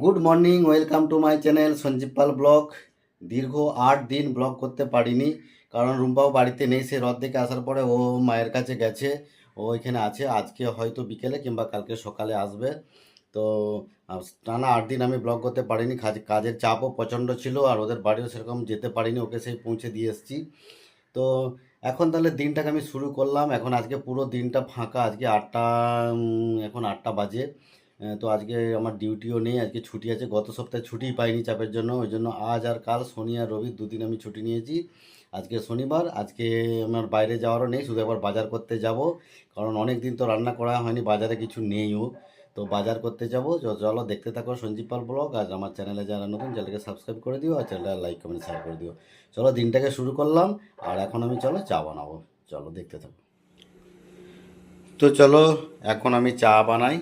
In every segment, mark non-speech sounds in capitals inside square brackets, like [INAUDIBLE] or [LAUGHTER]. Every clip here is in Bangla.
Good morning, welcome to my channel Sanjib Pal blog. দীর্ঘ আট দিন ব্লগ করতে পারিনি, কারণ রুম্পাও বাড়িতে নেই, সে রথ থেকে আসার পরে ও মায়ের কাছে গেছে, ও এখানে আছে, আজকে হয়তো বিকেলে কিংবা কালকে সকালে আসবে। তো টানা আট দিন আমি ব্লগ করতে পারিনি, কাজ- কাজের চাপও প্রচণ্ড ছিল আর ওদের বাড়িও সেরকম যেতে পারিনি, ওকে সেই পৌঁছে দিয়ে এসেছি। তো, এখন তাহলে দিনটাকে আমি শুরু করলাম, এখন আজকে পুরো দিনটা ফাঁকা, আজকে আটটা এখন আটটা বাজে। তো আজকে আমার ডিউটিও নেই, আজকে ছুটি আছে, গত সপ্তাহে ছুটিই পাইনি চাপের জন্য, ওই জন্য আজ আর কাল শনি আর রবি দুদিন আমি ছুটি নিয়েছি। আজকে শনিবার, আজকে আমার বাইরে যাওয়ারও নেই, শুধু একবার বাজার করতে যাব, কারণ অনেক দিন তো রান্না করা হয়নি, বাজারে কিছু নেইও। তো বাজার করতে যাব চলো দেখতে থাকো সঞ্জীব পাল ব্লগ, আর আমার চ্যানেলে যারা নতুন চ্যানেলকে সাবস্ক্রাইব করে দিও, আর চ্যানেলটা লাইক, কমেন্ট, শেয়ার করে দিও। চলো দিনটাকে শুরু করলাম, আর এখন আমি চলো চা বানাবো, চলো দেখতে থাকো। তো চলো, এখন আমি চা বানাই।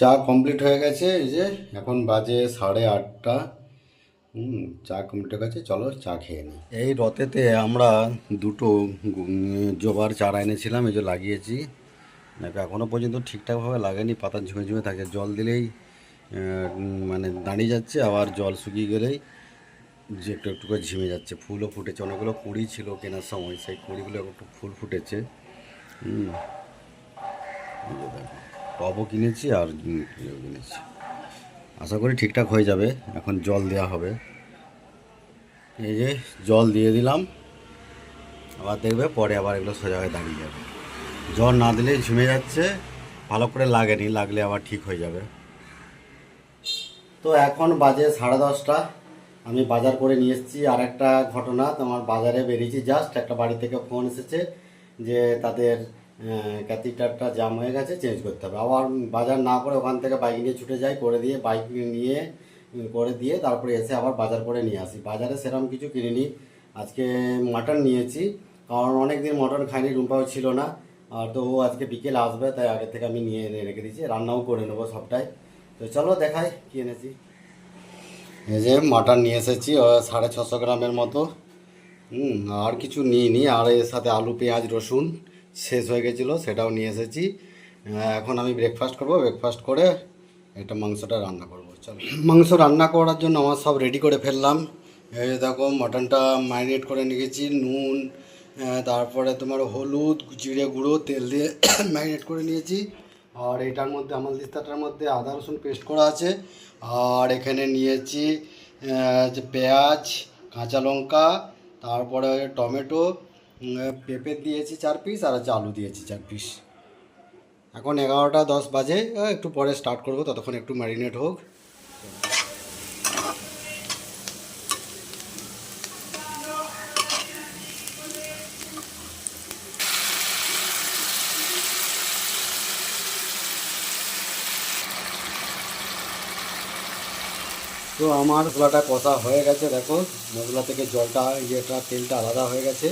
চা কমপ্লিট হয়ে গেছে, এই যে এখন বাজে সাড়ে আটটা। চা কমপ্লিট হয়ে গেছে, চলো চা খেয়ে নিই এই রথেতে আমরা দুটো জোবার চারা এনেছিলাম, এই যে লাগিয়েছি। এখনও পর্যন্ত ঠিকঠাকভাবে লাগেনি, পাতা ঝুমে ঝুমে থাকে। জল দিলেই মানে দাঁড়িয়ে যাচ্ছে, আবার জল শুকিয়ে গেলেই যে একটু একটু করে ঝিমে যাচ্ছে। ফুলও ফুটেছে, অনেকগুলো কুড়ি ছিল কেনার সময়, সেই কুড়িগুলো একটু ফুল ফুটেছে। হুম দেখো। টবও কিনেছি আর ইয়েও কিনেছি। আশা করি ঠিকঠাক হয়ে যাবে। এখন জল দেওয়া হবে। এই যে জল দিয়ে দিলাম। আবার দেখবে পরে আবার এগুলো সোজা হয়ে দাঁড়িয়ে যাবে। জল না দিলে ঝুমে যাচ্ছে। ভালো করে লাগেনি, লাগলে আবার ঠিক হয়ে যাবে। তো এখন বাজে সাড়ে দশটা। আমি বাজার করে নিয়ে এসেছি। আর একটা ঘটনা, তোমার বাজারে বেরিয়েছি জাস্ট একটা বাড়ি থেকে ফোন এসেছে যে তাদের ক্যাথিটারটা জাম হয়ে গেছে চেঞ্জ করতে হবে। আবার বাজার না করে ওখান থেকে বাইক নিয়ে ছুটে যাই, করে দিয়ে বাইক নিয়ে, করে দিয়ে তারপরে এসে আবার বাজার করে নিয়ে আসি। বাজারে সেরকম কিছু কিনিনি। আজকে মাটন নিয়েছি। কারণ অনেক দিন মটন খাইনি, রুম্পাও ছিল না। আর তো ও আজকে বিকেল আসবে, তাই আগে থেকে আমি নিয়ে এনে রেখে দিয়েছি। রান্নাও করে নেব সবটাই। তো চলো দেখাই কি এনেছি। এই যে মাটন নিয়ে এসেছি সাড়ে ছশো গ্রামের মতো। হুম, আর কিছু নিইনি। আর এর সাথে আলু, পেঁয়াজ, রসুন। শেষ হয়ে গেছিল, সেটাও নিয়ে এসেছি। এখন আমি ব্রেকফাস্ট করব ব্রেকফাস্ট করে এটা মাংসটা রান্না করব, চলো। মাংস রান্না করার জন্য আমার সব রেডি করে ফেললাম। দেখো, মটনটা ম্যারিনেট করে নিয়েছি, নুন তারপরে তোমার হলুদ, জিরে গুঁড়ো, তেল দিয়ে [COUGHS] ম্যারিনেট করে নিয়েছি। আর এটার মধ্যে, আমার লিস্তাটার মধ্যে আদা, রসুন পেস্ট করা আছে। আর এখানে নিয়েছি যে পেঁয়াজ, কাঁচা লঙ্কা, তারপরে টমেটো পেঁপে দিয়েছি চার পিস আর হচ্ছে আলু দিয়েছি চার পিস এখন এগারোটা দশ বাজে একটু পরে স্টার্ট করব, ততক্ষণ একটু ম্যারিনেট হোক। তো আমার মশলাটা কষা হয়ে গেছে, দেখো। মশলা থেকে জলটা, ইয়েটা, তেলটা আলাদা হয়ে গেছে।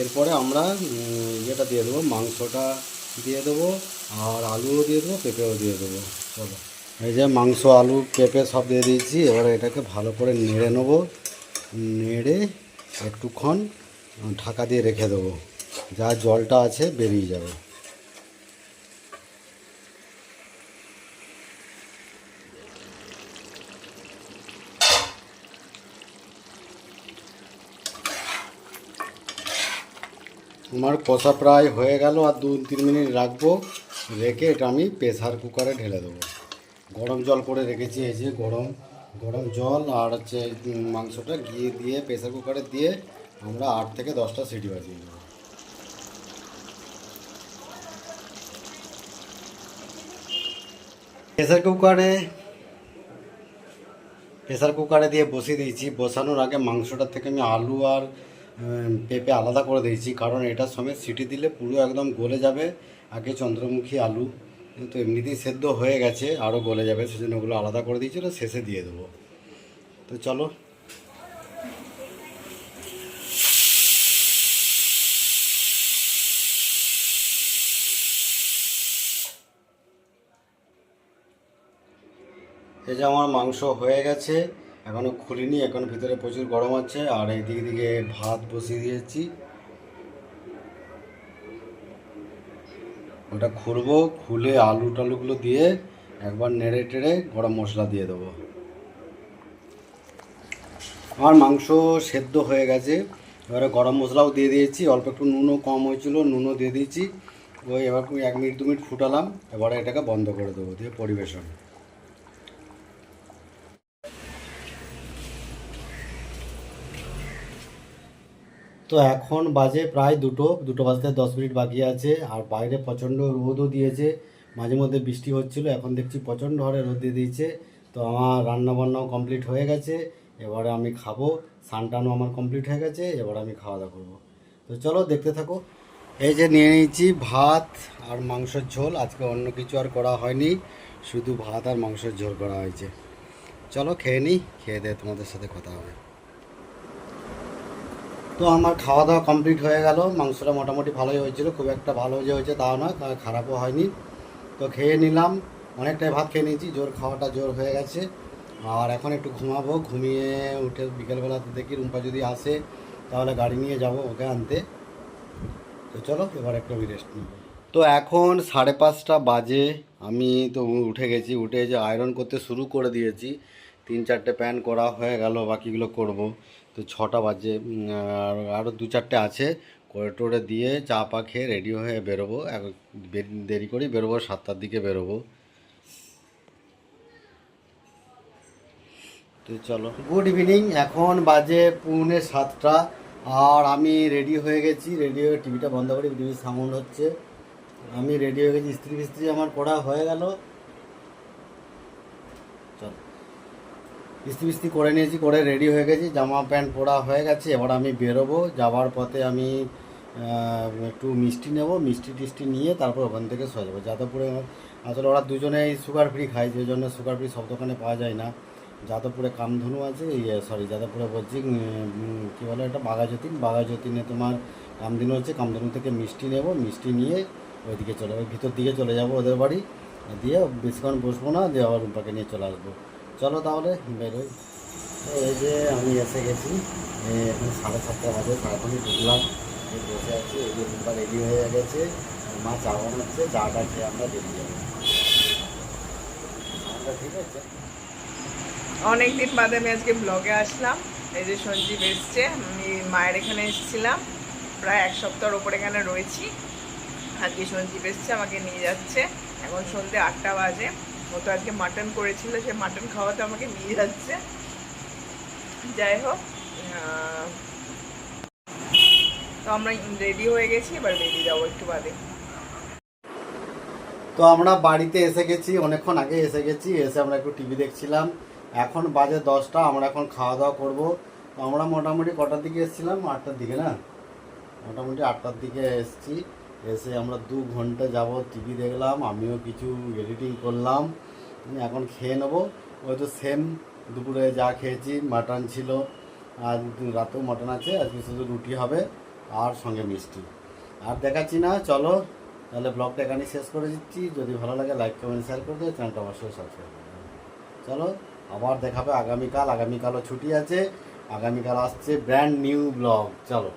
এরপরে আমরা ইয়েটা দিয়ে দেবো, মাংসটা দিয়ে দেবো, আর আলুও দিয়ে দেবো, পেঁপেও দিয়ে দেবো চলো এই যে মাংস, আলু, পেঁপে সব দিয়ে দিয়েছি, এবার এটাকে ভালো করে নেড়ে নেব। নেড়ে একটুক্ষণ ঢাকা দিয়ে রেখে দেবো, যা জলটা আছে বেরিয়ে যাবে। আমার কষা প্রায় হয়ে গেল আর দু তিন মিনিট রাখব। রেখে এটা আমি প্রেসার কুকারে ঢেলে দেবো। গরম জল করে রেখেছি, এই যে গরম গরম জল আর হচ্ছে মাংসটা গিয়ে দিয়ে, প্রেসার কুকারে দিয়ে আমরা আট থেকে দশটা সিটি বাজিয়ে দেবো। প্রেসার কুকারে প্রেসার কুকারে দিয়ে বসিয়ে দিয়েছি। বসানোর আগে মাংসটার থেকে আমি আলু আর পেঁপে আলাদা করে দিয়েছি, কারণ এটার সমেত সিটি দিলে পুরো একদম গলে যাবে। আগে চন্দ্রমুখী আলু, তো এমনিতেই সেদ্ধ হয়ে গেছে আরও গলে যাবে, সেজন্য ওগুলো আলাদা করে দিয়েছিল শেষে দিয়ে দেবো। তো চলো। এই যে আমার মাংস হয়ে গেছে এখনও খুলিনি, এখন ভিতরে প্রচুর গরম আছে, আর এই দিকে দিকে ভাত বসিয়ে দিয়েছি। ওটা খুলবো, খুলে আলু টালুগুলো দিয়ে একবার নেড়ে টেড়ে গরম মশলা দিয়ে দেবো। আমার মাংস সেদ্ধ হয়ে গেছে, এবারে গরম মশলাও দিয়ে দিয়েছি, অল্প একটু নুনও কম হয়েছিল, নুনও দিয়ে দিয়েছি। ওই এবার এক মিনিট, দু মিনিট ফুটালাম, এবারে এটাকে বন্ধ করে দেবো, দিয়ে পরিবেশন। তো এখন বাজে প্রায় দুটো দুটো বাজতে দশ মিনিট বাকি আছে, আর বাইরে প্রচণ্ড রোদও দিয়েছে। মাঝে মধ্যে বৃষ্টি হচ্ছিল, এখন দেখছি প্রচণ্ড হারে রোদ দিয়ে দিয়েছে। তো আমার রান্না বান্নাও কমপ্লিট হয়ে গেছে, এবারে আমি খাব সানটানও আমার কমপ্লিট হয়ে গেছে, এবার আমি খাওয়া দাওয়া করব। তো চলো দেখতে থাকো। এই যে নিয়ে নিয়েছি ভাত আর মাংসের ঝোল, আজকে অন্য কিছু আর করা হয়নি, শুধু ভাত আর মাংসের ঝোল করা হয়েছে। চলো খেয়ে নিই খেয়ে দিয়ে তোমাদের সাথে কথা হবে। তো আমার খাওয়া দাওয়া কমপ্লিট হয়ে গেল। মাংসটা মোটামুটি ভালোই হয়েছিল, খুব একটা ভালো যে হয়েছে তাও নয় খারাপও হয়নি। তো খেয়ে নিলাম, অনেকটাই ভাত খেয়ে নিয়েছি, জোর খাওয়াটা জোর হয়ে গেছে। আর এখন একটু ঘুমাবো, ঘুমিয়ে উঠে বিকেলবেলাতে দেখি রুম্পা যদি আসে, তাহলে গাড়ি নিয়ে যাব ওকে আনতে। তো চলো, এবার একটু আমি রেস্ট নেব তো এখন সাড়ে পাঁচটা বাজে, আমি তো উঠে গেছি, উঠে যে আয়রন করতে শুরু করে দিয়েছি। তিন চারটে প্যান করা হয়ে গেল, বাকিগুলো করব। তো ছটা বাজে আর আরও দু চারটে আছে। করে টোরে দিয়ে চা পা খেয়ে রেডি হয়ে বেরোবো। দেরি করেই বেরোবো সাতটার দিকে বেরোবো। তো চলো। গুড ইভিনিং, এখন বাজে পৌনে সাতটা, আর আমি রেডি হয়ে গেছি। রেডি হয়ে টিভিটা বন্ধ করে, টিভির সাউন্ড হচ্ছে। আমি রেডি হয়ে গেছি স্ত্রী ফিস্ত্রি আমার পড়া হয়ে গেল চল ইস্ত্রি ফিস্ত্রি করে নিয়েছি, করে রেডি হয়ে গেছি, জামা প্যান্ট পরা হয়ে গেছে। এবার আমি বেরোবো, যাওয়ার পথে আমি একটু মিষ্টি নেব, মিষ্টি টিষ্টি নিয়ে তারপর ওখান থেকে সরে যাব। যাদবপুরে আসলে ওরা দুজনেই সুগার ফ্রি খায়, যে জন্য সুগার ফ্রি সব দোকানে পাওয়া যায় না। যাদবপুরে কামধনু আছে ইয়ে সরি যাদবপুরে বলছি কী বলে এটা বাঘাযতীন। বাঘাযতীনে তোমার কামধনু হচ্ছে, কামধনু থেকে মিষ্টি নেব, মিষ্টি নিয়ে ওইদিকে চলে যাব, ভিতর দিকে চলে যাব ওদের বাড়ি। দিয়ে, বেশিক্ষণ বসবো না, দিয়ে আবার রুম্পাকে নিয়ে চলে আসব। চলো তাহলে, বেরোই। তো এই যে আমি এসে গেছি এখন সাড়ে সাতটা বাজে সারাক্ষণই ঢুকলাম। বসে আছি, এই যে রুম্পা রেডি হয়ে গেছে। মা চা বানাচ্ছে চাটা খেয়ে আমরা বেরিয়ে যাব। আমরা ঠিক আছে। অনেক দিন বাদে আমি আজকে ব্লগে আসলাম। এই যে সঞ্জীব এসছে, আমি মায়ের এখানে এসেছিলাম। প্রায় এক সপ্তাহের ওপর এখানে রয়েছি। আজকে সঞ্জীব এসছে, আমাকে নিয়ে যাচ্ছে। এখন সন্ধ্যে আটটা বাজে। ও তো আজকে মাটন করেছিল, সে মাটন খাওয়াতে আমাকে নিয়ে যাচ্ছে। যাই হোক তো আমরা রেডি হয়ে গেছি, এবার বেরিয়ে যাব একটু বাদে। তো আমরা বাড়িতে এসে গেছি, অনেকক্ষণ আগে এসে গেছি, এসে আমরা একটু টিভি দেখছিলাম। এখন বাজে দশটা, আমরা এখন খাওয়া দাওয়া করব আমরা মোটামুটি কটার দিকে এসেছিলাম? আটটার দিকে না? মোটামুটি আটটার দিকে এসেছি। এসে আমরা দু ঘণ্টা যাব টিভি দেখলাম, আমিও কিছু এডিটিং করলাম এখন খেয়ে নেব। ওই তো সেম দুপুরে যা খেয়েছি মাটন ছিল আর রাতেও মাটন আছে, আজকে শুধু রুটি হবে আর সঙ্গে মিষ্টি। আর দেখাচ্ছি না, চলো, তাহলে ব্লগটা এখানে শেষ করে দিচ্ছি। যদি ভালো লাগে লাইক কমেন্ট শেয়ার করে দেবে চ্যানেলটা অবশ্যই সাবস্ক্রাইব করে চলো, আবার দেখাবে আগামীকাল, আগামীকালও ছুটি আছে, আগামীকাল আসছে ব্র্যান্ড নিউ ব্লগ চলো।